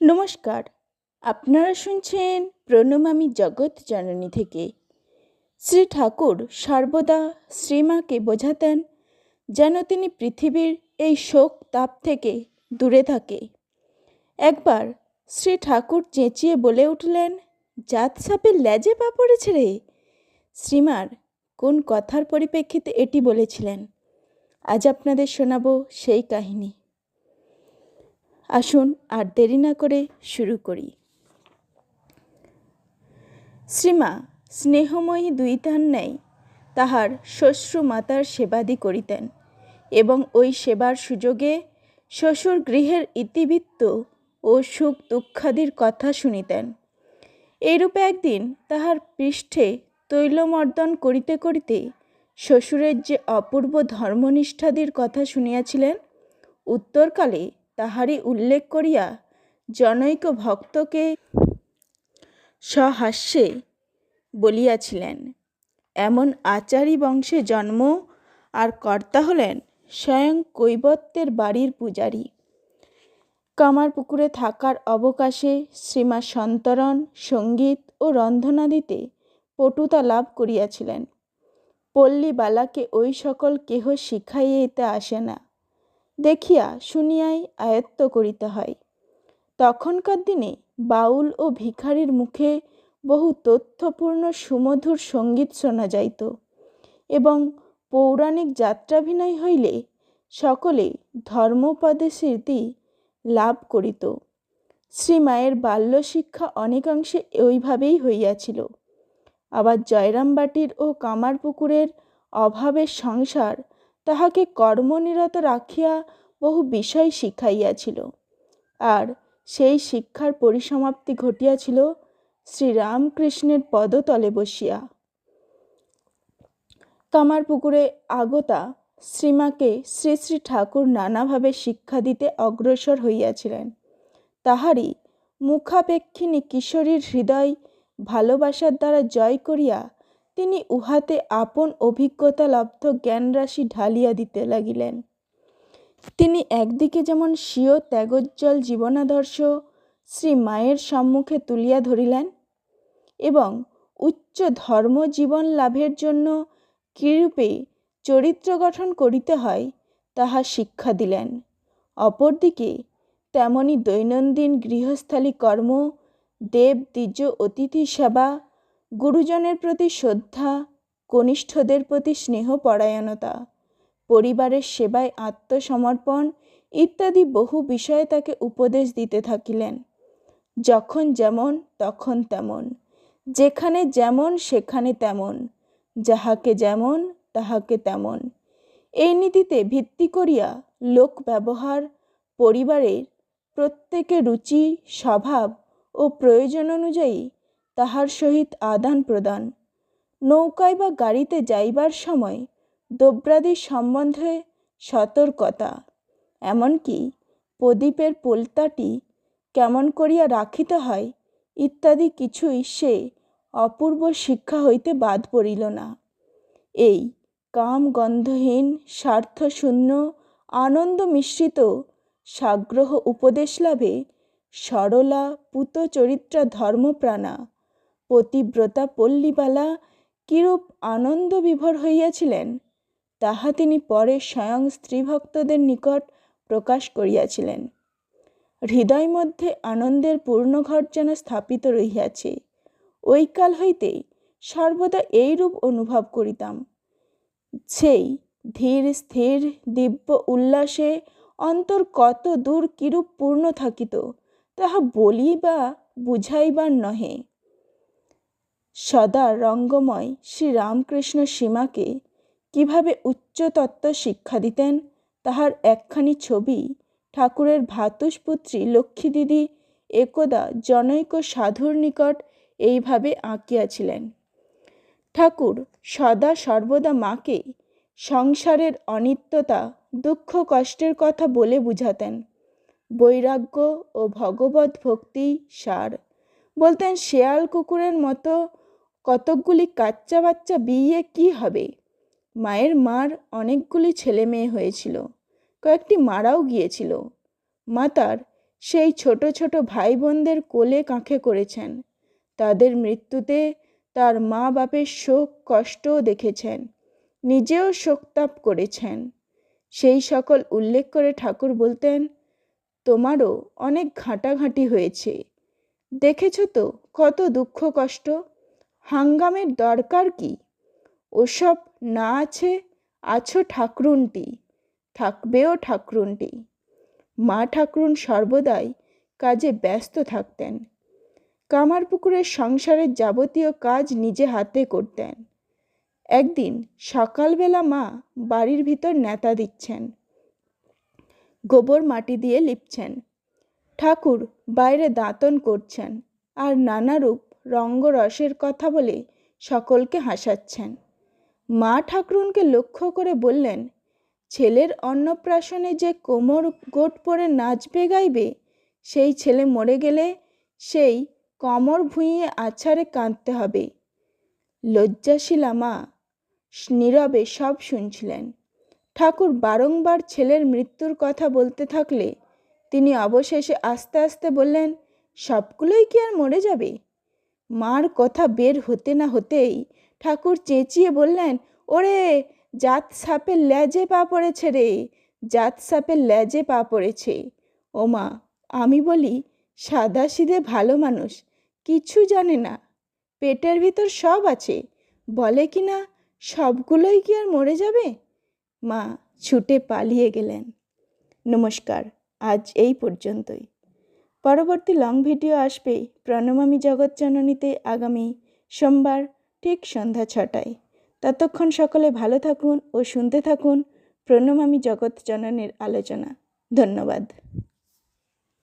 নমস্কার। আপনারা শুনছেন প্রণমামী জগৎ জননী থেকে। শ্রী ঠাকুর সর্বদা শ্রীমাকে বোঝাতেন যেন তিনি পৃথিবীর এই শোক তাপ থেকে দূরে থাকে। একবার শ্রী ঠাকুর চেঁচিয়ে বলে উঠলেন, জাত সাপের লেজে পা পড়েছে রে। শ্রীমার কোন কথার পরিপ্রেক্ষিতে এটি বলেছিলেন। আজ আপনাদের শোনাবো সেই কাহিনী। আসুন আর দেরি না করে শুরু করি। শ্রীমা, স্নেহময়ী দুই তার ন্যায় তাহার শ্বশ্রু মাতার সেবাদি করিতেন এবং ওই সেবার সুযোগে শ্বশুর গৃহের ইতিবৃত্ত ও সুখ দুঃখাদির কথা শুনিতেন। এইরূপে একদিন তাহার পৃষ্ঠে তৈলমর্দন করিতে করিতে শ্বশুরের যে অপূর্ব ধর্মনিষ্ঠাদির কথা শুনিয়াছিলেন, উত্তরকালে তাহারই উল্লেখ করিয়া জনৈক ভক্তকে সহাস্যে বলিয়াছিলেন, এমন আচারী বংশে জন্ম আর কর্তা হলেন স্বয়ং কৈবত্যের বাড়ির পূজারী। কামারপুকুরে থাকার অবকাশে শ্রীমা সন্তরণ সংগীত ও রন্ধনাদিতে পটুতা লাভ করিয়াছিলেন। পল্লীবালাকে ওই সকল কেহ শিখাইতে আসে না। দেখিয়া শুনিয়াই আয়ত্ত করিতে হয়। তখনকার দিনে বাউল ও ভিখারির মুখে বহু তথ্যপূর্ণ সুমধুর সংগীত শোনা যাইত এবং পৌরাণিক যাত্রাভিনয় হইলে সকলে ধর্মপদে স্মৃতি লাভ করিত। শ্রীমায়ের বাল্য শিক্ষা অনেকাংশে ওইভাবেই হইয়াছিল। আবার জয়রামবাটির ও কামারপুকুরের অভাবের সংসার তাহাকে কর্মনিরত রাখিয়া বহু বিষয় শিখাইয়াছিল। আর সেই শিক্ষার পরিসমাপ্তি ঘটিয়াছিল শ্রীরামকৃষ্ণের পদতলে বসিয়া। কামারপুকুরে আগতা শ্রীমাকে শ্রী শ্রী ঠাকুর নানাভাবে শিক্ষা দিতে অগ্রসর হইয়াছিলেন। তাহারই মুখাপেক্ষিনী কিশোরীর হৃদয় ভালোবাসার দ্বারা জয় করিয়া তিনি উহাতে আপন অভিজ্ঞতা লব্ধ জ্ঞানরাশি ঢালিয়া দিতে লাগিলেন। তিনি একদিকে যেমন স্বীয় ত্যাগোজ্জ্বল জীবনাদর্শ শ্রী মায়ের সম্মুখে তুলিয়া ধরিলেন এবং উচ্চ ধর্ম জীবন লাভের জন্য কীরূপে চরিত্র গঠন করিতে হয় তাহা শিক্ষা দিলেন। অপরদিকে তেমনি দৈনন্দিন গৃহস্থালী কর্ম, দেব, দ্বিজ, অতিথি সেবা গুরুজনের প্রতি শ্রদ্ধা, কনিষ্ঠদের প্রতি স্নেহ পরায়ণতা পরিবারের সেবায় আত্মসমর্পণ ইত্যাদি বহু বিষয়ে তাকে উপদেশ দিতে থাকিলেন। যখন যেমন, তখন তেমন, যেখানে যেমন, সেখানে তেমন, যাহাকে যেমন, তাহাকে তেমন। এই নীতিতে ভিত্তি করিয়া লোক ব্যবহার, পরিবারের প্রত্যেকে রুচি, স্বভাব ও প্রয়োজন অনুযায়ী তাহার সহিত আদান প্রদান। নৌকায় বা গাড়িতে যাইবার সময় দ্রব্যাদি সম্বন্ধে সতর্কতা। এমনকি প্রদীপের পোলতাটি কেমন করিয়া রাখিতে হয় ইত্যাদি কিছুই সে অপূর্ব শিক্ষা হইতে বাদ পড়িল না। এই কাম গন্ধহীন স্বার্থশূন্য আনন্দ মিশ্রিত সাগ্রহ উপদেশ লাভে সরলা পুত চরিত্রা ধর্মপ্রাণা পতিব্রতা পল্লীবালা কিরূপ আনন্দ বিভোর হইয়াছিলেন? তাহা তিনি পরে স্বয়ং স্ত্রীভক্তদের নিকট প্রকাশ করিয়াছিলেন। হৃদয় মধ্যে আনন্দের পূর্ণঘর যেন স্থাপিত রহিয়াছে। ওই কাল হইতেই সর্বদা এইরূপ অনুভব করিতাম। সেই ধীর, স্থির, দিব্য উল্লাসে অন্তর কত দূর কিরূপ পূর্ণ থাকিত, তাহা বলি বা বুঝাইবার নহে। সদা রঙ্গময় শ্রীরামকৃষ্ণ সীমাকে কীভাবে উচ্চতত্ত্ব শিক্ষা দিতেন, তাহার একখানি ছবি ঠাকুরের ভাতুষপুত্রী লক্ষ্মী দিদি একদা জনৈক সাধুর নিকট এইভাবে আঁকিয়াছিলেন। ঠাকুর, সদা সর্বদা মাকে সংসারের অনিত্যতা, দুঃখ কষ্টের কথা বলে বুঝাতেন। বৈরাগ্য ও ভগবত ভক্তি সার। বলতেন, শেয়াল কুকুরের মতো কতকগুলি কাচ্চা বাচ্চা বিয়ে কি হবে? মায়ের মার অনেকগুলি ছেলে মেয়ে হয়েছিল। কয়েকটি মারাও গিয়েছিল। মা তার সেই ছোট ছোট ভাই বোনদের কোলে কাঁখে করেছেন। তাদের মৃত্যুতে তার মা বাপের শোক, কষ্টও দেখেছেন। নিজেও শোকতাপ করেছেন। সেই সকল উল্লেখ করে ঠাকুর বলতেন, তোমারও অনেক ঘাঁটাঘাঁটি হয়েছে। দেখেছ তো কত দুঃখ কষ্ট? হাঙ্গামের দরকার কি? ওসব না আছে, আছো ঠাকরুনটি। থাকবেও ঠাকরুনটি। মা ঠাকরুন সর্বদাই কাজে ব্যস্ত থাকতেন। কামারপুকুরের সংসারের যাবতীয় কাজ নিজে হাতে করতেন। একদিন সকালবেলা মা বাড়ির ভিতর নেতা দিচ্ছেন। গোবর মাটি দিয়ে লিপছেন। ঠাকুর বাইরে দাঁতন করছেন। আর নানারূপ রঙ্গরসের কথা বলে সকলকে হাসাচ্ছেন। মা ঠাকুরনকে লক্ষ্য করে বললেন, ছেলের অন্নপ্রাশনে যে কোমর গোট পরে নাচবে গাইবে, সেই ছেলে মরে গেলে সেই কমর ভুঁইয়ে আছাড়ে কাঁদতে হবে। লজ্জাশীলা মা, নীরবে সব শুনছিলেন। ঠাকুর বারংবার ছেলের মৃত্যুর কথা বলতে থাকলে তিনি অবশেষে আস্তে আস্তে বললেন, সবগুলোই কি আর মরে যাবে? মার কথা বের হতে না হতেই ঠাকুর চেঁচিয়ে বললেন, ওরে, জাত সাপের ল্যাজে পা পড়েছে রে, জাত সাপের ল্যাজে পা পড়েছে। ও মা, আমি বলি, সাদা সিধে ভালো মানুষ, কিছু জানে না, পেটের ভিতর সব আছে, বলে কি না সবগুলোই কি আর মরে যাবে? মা ছুটে পালিয়ে গেলেন। নমস্কার, আজ এই পর্যন্তই। পরবর্তী লং ভিডিও আসবে প্রণমামী জগৎজননীতে আগামী সোমবার ঠিক সন্ধ্যা ছটায়। ততক্ষণ সকলে ভালো থাকুন ও শুনতে থাকুন প্রণমামী জগৎ জননীর আলোচনা। ধন্যবাদ।